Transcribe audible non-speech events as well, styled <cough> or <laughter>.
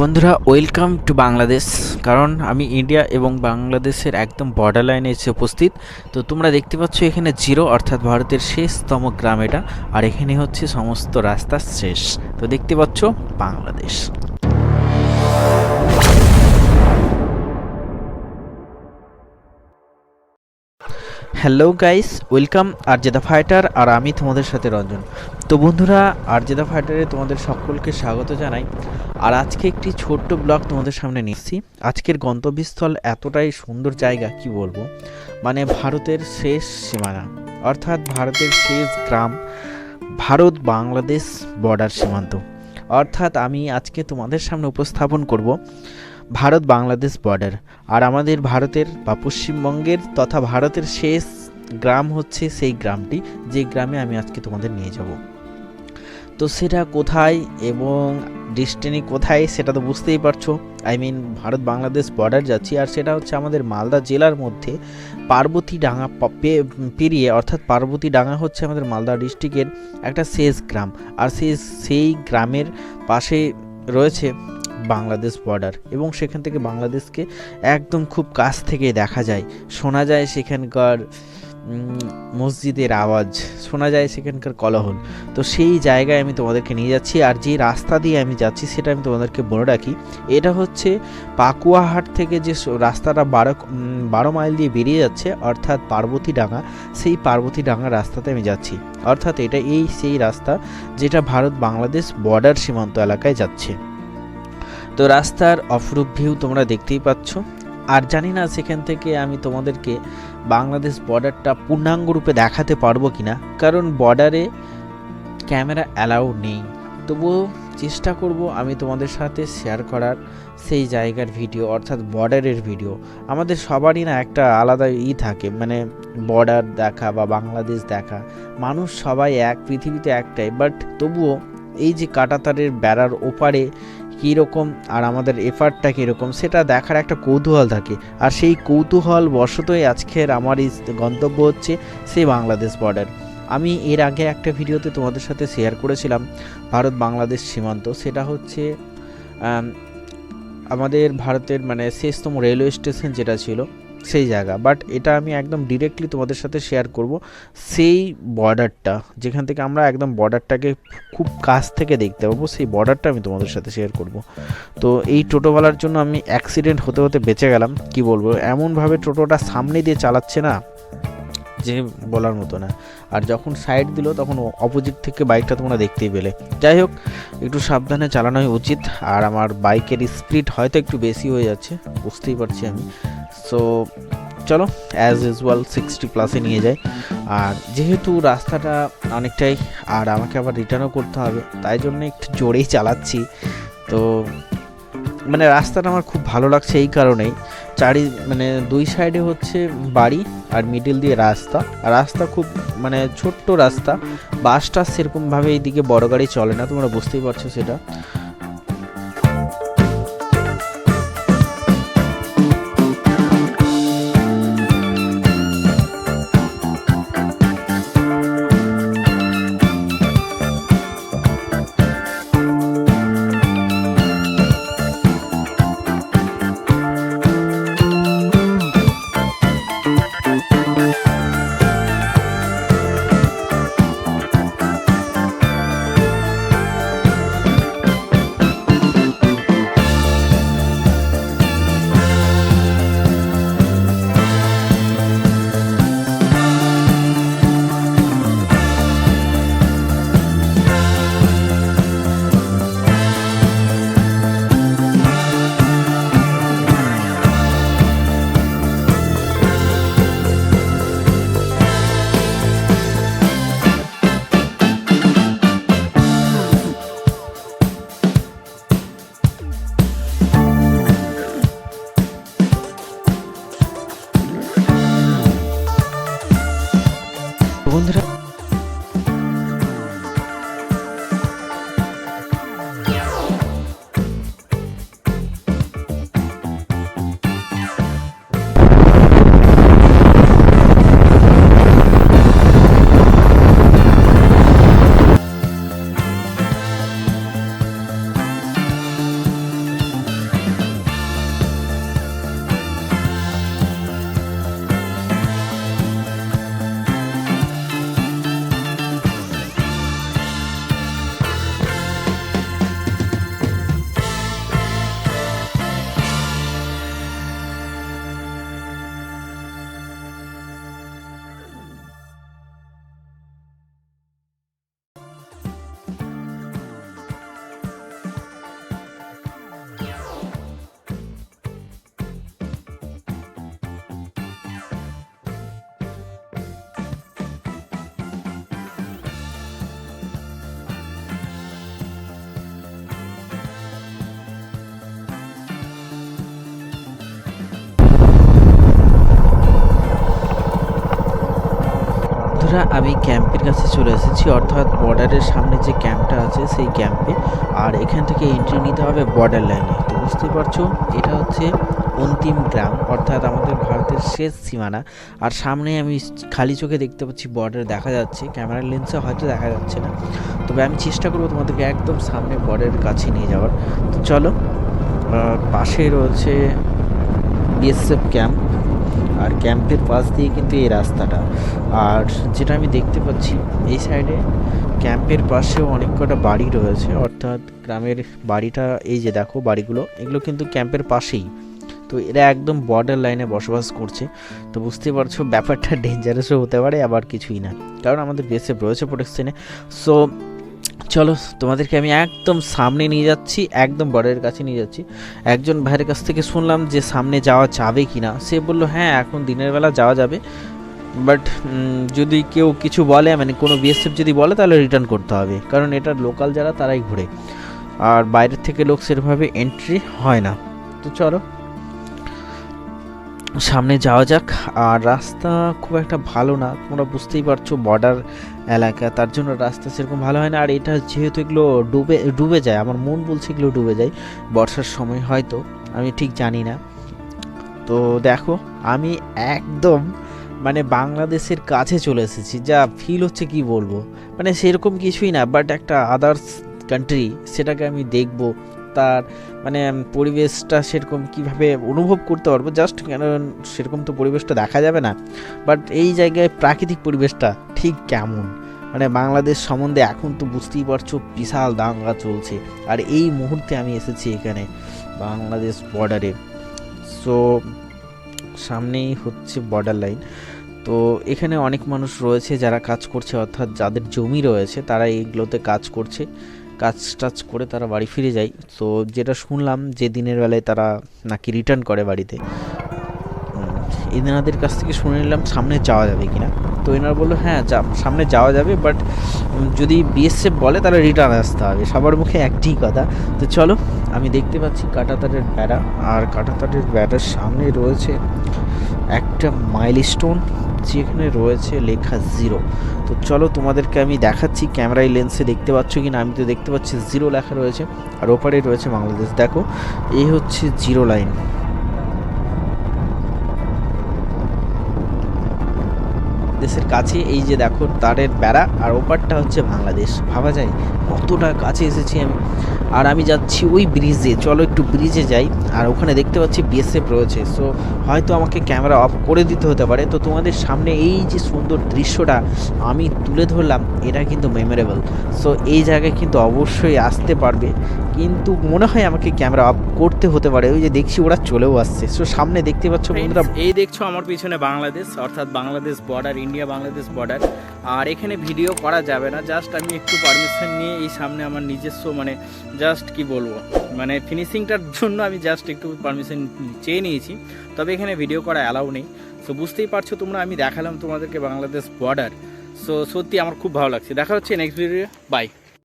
বন্ধুরা welcome to Bangladesh কারণ আমি ইন্ডিয়া এবং বাংলাদেশের একদম বর্ডার লাইনে এসে উপস্থিত। তো তোমরা দেখতে পাচ্ছ এখানে জিরো অর্থাৎ ভারতের শেষতম গ্রাম এটা, আর এখানে হচ্ছে সমস্ত রাস্তা শেষ। তো দেখতে পাচ্ছ বাংলাদেশ। হ্যালো গাইস, ওয়েলকাম আরজেদা ফাইটার আর আমি তোমাদের সাথে রঞ্জন। তো বন্ধুরা, আরজেদা ফাইটারে তোমাদের সকলকে স্বাগত জানাই। আর আজকে একটি ছোট্ট ব্লগ তোমাদের সামনে নিচ্ছি আজকের গন্তব্যস্থল এতটাই সুন্দর জায়গা, কি বলব? মানে ভারতের শেষ সীমানা, অর্থাৎ ভারতের শেষ গ্রাম, ভারত বাংলাদেশ বর্ডার সীমান্ত। অর্থাৎ আমি আজকে তোমাদের সামনে উপস্থাপন করব ভারত বাংলাদেশ বর্ডার আর আমাদের ভারতের বা পশ্চিমবঙ্গের তথা ভারতের শেষ গ্রাম হচ্ছে সেই গ্রামটি, যে গ্রামে আমি আজকে তোমাদের নিয়ে যাব। তো সেটা কোথায় এবং ডিস্টেনি কোথায় সেটা তো বুঝতেই পারছ। I mean Bharat Bangladesh border যাচ্ছি, আর সেটা হচ্ছে আমাদের মালদা জেলার মধ্যে পার্বতী ডাঙা পেরিয়ে, অর্থাৎ পার্বতী ডাঙা হচ্ছে আমাদের মালদা ডিস্ট্রিক্টের একটা শেষ গ্রাম, আর সেই সেই গ্রামের পাশে রয়েছে বাংলাদেশ বর্ডার এবং সেখান থেকে বাংলাদেশকে একদম খুব কাছ থেকে দেখা যায়। শোনা যায় সেখানকার মসজিদের আওয়াজ, শোনা যায় সেখানকার কলহল। তো সেই জায়গায় আমি তোমাদেরকে নিয়ে যাচ্ছি আর যে রাস্তা দিয়ে আমি যাচ্ছি সেটা আমি তোমাদেরকে বলে রাখি। এটা হচ্ছে পাকুয়াহাট থেকে যে রাস্তাটা বারো বারো মাইল দিয়ে বেরিয়ে যাচ্ছে, অর্থাৎ পার্বতী ডাঙ্গা সেই পার্বতী ডাঙ্গা রাস্তাতে আমি যাচ্ছি। অর্থাৎ এটা এই সেই রাস্তা যেটা ভারত বাংলাদেশ বর্ডার সীমান্ত এলাকায় যাচ্ছে। তো রাস্তার অপরূপ ভিউ তোমরা দেখতেই পাচ্ছ। আর জানি না সেখান থেকে আমি তোমাদেরকে বাংলাদেশ বর্ডারটা পূর্ণাঙ্গ রূপে দেখাতে পারব কি না কারণ বর্ডারে ক্যামেরা অ্যালাউ নেই। তবুও চেষ্টা করব আমি তোমাদের সাথে শেয়ার করার সেই জায়গার ভিডিও অর্থাৎ বর্ডারের ভিডিও আমাদের সবারই না একটা আলাদা ই থাকে মানে বর্ডার দেখা বা বাংলাদেশ দেখা। মানুষ সবাই এক, পৃথিবীতে একটাই। বাট তবুও এই যে কাটাতারের বেড়ার ওপারে কীরকম, আর আমাদের এফার্টটা কীরকম, সেটা দেখার একটা কৌতূহল থাকে। আর সেই কৌতূহল বশতই আজকের আমার এই গন্তব্য হচ্ছে সেই বাংলাদেশ বর্ডার আমি এর আগে একটা ভিডিওতে তোমাদের সাথে শেয়ার করেছিলাম, ভারত বাংলাদেশ সীমান্ত। সেটা হচ্ছে আমাদের ভারতের মানে শেষতম রেলওয়ে স্টেশন যেটা ছিল সেই জায়গা। বাট এটা আমি একদম ডিরেক্টলি তোমাদের সাথে শেয়ার করব। সেই বর্ডারটা যেখান থেকে আমরা একদম বর্ডারটাকে খুব কাছ থেকে দেখতে পাবো, সেই বর্ডারটা আমি তোমাদের সাথে শেয়ার করব। তো এই টোটোওয়ালার জন্য আমি অ্যাক্সিডেন্ট হতে হতে বেঁচে গেলাম, কি বলব? এমনভাবে টোটোটা সামনে দিয়ে চালাচ্ছে না, যে বলার মতো না। আর যখন সাইড দিল, তখন অপোজিট থেকে বাইকটা তোমরা দেখতেই পেলে। যাই হোক, একটু সাবধানে চালানোই উচিত। আর আমার বাইকের স্পিড হয়তো একটু বেশি হয়ে যাচ্ছে, বুঝতেই পারছি আমি। সো চলো অ্যাজ ইউজুয়াল সিক্সটি প্লাসে নিয়ে যাই। আর যেহেতু রাস্তাটা অনেকটাই, আর আমাকে আবার রিটার্নও করতে হবে, তাই জন্য একটু জোরেই চালাচ্ছি। তো মানে রাস্তাটা আমার খুব ভালো লাগছে এই কারণেই। চারি মানে দুই সাইডে হচ্ছে বাড়ি আর মিডিল দিয়ে রাস্তা। রাস্তা খুব মানে ছোট্ট রাস্তা। বাসটা সেরকমভাবে এইদিকে বড় গাড়ি চলে না, তোমরা বুঝতেই পারছ সেটা। বন্ধুরা, আমি ক্যাম্পের কাছে চলে এসেছি। অর্থাৎ বর্ডারের সামনে যে ক্যাম্পটা আছে, সেই ক্যাম্পে। আর এখান থেকে এন্ট্রি নিতে হবে বর্ডার লাইনে তো বুঝতেই পারছ, এটা হচ্ছে অন্তিম গ্রাম। অর্থাৎ আমাদের ভারতের শেষ সীমানা। আর সামনে আমি খালি চোখে দেখতে পাচ্ছি বর্ডার দেখা যাচ্ছে। ক্যামেরার লেন্সে হয়তো দেখা যাচ্ছে না। তবে আমি চেষ্টা করব তোমাদেরকে একদম সামনে বর্ডারের কাছে নিয়ে যাওয়ার। তো চলো পাশে রয়েছে বিএসএফ ক্যাম্প আর ক্যাম্পের পাশ দিয়ে কিন্তু এই রাস্তাটা। আর যেটা আমি দেখতে পাচ্ছি, এই সাইডে ক্যাম্পের পাশেও অনেক কটা বাড়ি রয়েছে। অর্থাৎ গ্রামের বাড়িটা, এই যে দেখো বাড়িগুলো, এগুলো কিন্তু ক্যাম্পের পাশেই। তো এরা একদম বর্ডার লাইনে বসবাস করছে। তো বুঝতে পারছ, ব্যাপারটা <laughs> ডেঞ্জারাসও হতে পারে, আবার কিছুই না। কারণ আমাদের বেসে রয়েছে প্রোটেকশনে সো চলো, তোমাদেরকে আমি একদম সামনে নিয়ে যাচ্ছি, একদম বর্ডারের কাছে নিয়ে যাচ্ছি। একজন ভাইয়ের কাছ থেকে শুনলাম যে সামনে যাওয়া যাবে কি না সে বলল হ্যাঁ এখন দিনের বেলা যাওয়া যাবে। বাট যদি কেউ কিছু বলে মানে কোনো বিএসএফ যদি বলে, তাহলে রিটার্ন করতে হবে। কারণ এটা লোকাল যারা, তারাই ঘুরে। আর বাইরের থেকে লোক সেরভাবে এন্ট্রি হয় না। তো চলো সামনে যাওয়া যাক। আর রাস্তা খুব একটা ভালো না, তোমরা বুঝতেই পারছ বর্ডার এলাকা, তার জন্য রাস্তা সেরকম ভালো হয় না। আর এটা যেহেতু এগুলো ডুবে ডুবে যায়, আমার মন বলছে এগুলো ডুবে যায়, বর্ষার সময় হয়তো, আমি ঠিক জানি না। তো দেখো, আমি একদম মানে বাংলাদেশের কাছে চলে এসেছি, যা ফিল হচ্ছে কি বলব? মানে সেরকম কিছুই না বাট একটা আদার্স কান্ট্রি সেটাকে আমি দেখব তার মানে পরিবেশটা সেরকম কীভাবে অনুভব করতে পারব জাস্ট কেন সেরকম তো পরিবেশটা দেখা যাবে না। বাট এই জায়গায় প্রাকৃতিক পরিবেশটা ঠিক কেমন? মানে বাংলাদেশ সম্বন্ধে এখন তো বুঝতেই পারছ বিশাল দাঙ্গা চলছে। আর এই মুহূর্তে আমি এসেছি এখানে, বাংলাদেশ বর্ডারে সো সামনেই হচ্ছে বর্ডার লাইন তো এখানে অনেক মানুষ রয়েছে যারা কাজ করছে, অর্থাৎ যাদের জমি রয়েছে, তারা এইগুলোতে কাজ করছে। কাজ টাজ করে তারা বাড়ি ফিরে যায়। তো যেটা শুনলাম যে দিনের বেলায় তারা নাকি রিটার্ন করে বাড়িতে। এদিনাদের কাছ থেকে শুনে নিলাম সামনে যাওয়া যাবে কিনা। তো এনারা বলল হ্যাঁ যা, সামনে যাওয়া যাবে বাট যদি বিএসএফ বলে, তাহলে রিটার্ন আসতে হবে। সবার মুখে একটি কথা। তো চলো, আমি দেখতে পাচ্ছি কাটাতারের বেড়া, আর কাটাতারের বেড়ার সামনে রয়েছে একটা মাইলস্টোন যেখানে রয়েছে লেখা জিরো তো চলো, তোমাদেরকে আমি দেখাচ্ছি, ক্যামেরায় লেন্সে দেখতে পাচ্ছ কি না আমি তো দেখতে পাচ্ছি জিরো লেখা রয়েছে, আর ওপারে রয়েছে বাংলাদেশ। দেখো, এই হচ্ছে জিরো লাইন দেশের কাছে এই যে দেখো তারের বেড়া আর ওপারটা হচ্ছে বাংলাদেশ। ভাবা যায় কতটা কাছে এসেছি আমি। আর আমি যাচ্ছি ওই ব্রিজে চলো একটু ব্রিজে যাই। আর ওখানে দেখতে পাচ্ছি বিএসএফ রয়েছে। সো হয়তো আমাকে ক্যামেরা অফ করে দিতে হতে পারে। তো তোমাদের সামনে এই যে সুন্দর দৃশ্যটা আমি তুলে ধরলাম, এটা কিন্তু মেমোরেবল সো এই জায়গায় কিন্তু অবশ্যই আসতে পারবে। কিন্তু মনে হয় আমাকে ক্যামেরা অফ করতে হতে পারে। ওই যে দেখছি ওরা চলেও আসছে। সো সামনে দেখতে পাচ্ছ বন্ধুরা এই দেখছ আমার পিছনে বাংলাদেশ, অর্থাৎ Bangladesh border India Bangladesh border আর এখানে ভিডিও করা যাবে না জাস্ট আমি একটু পারমিশন নিয়ে এই সামনে আমার নিজস্ব মানে জাস্ট কি বলব মানে ফিনিশিংটার জন্য আমি জাস্ট একটু পারমিশন চেয়ে নিয়েছি। তবে এখানে ভিডিও করা অ্যালাউ নেই। সো বুঝতেই পারছ তোমরা, আমি দেখালাম তোমাদেরকে বাংলাদেশ বর্ডার সো সত্যি আমার খুব ভালো লাগছে। দেখা হচ্ছে নেক্সট ভিডিও বাই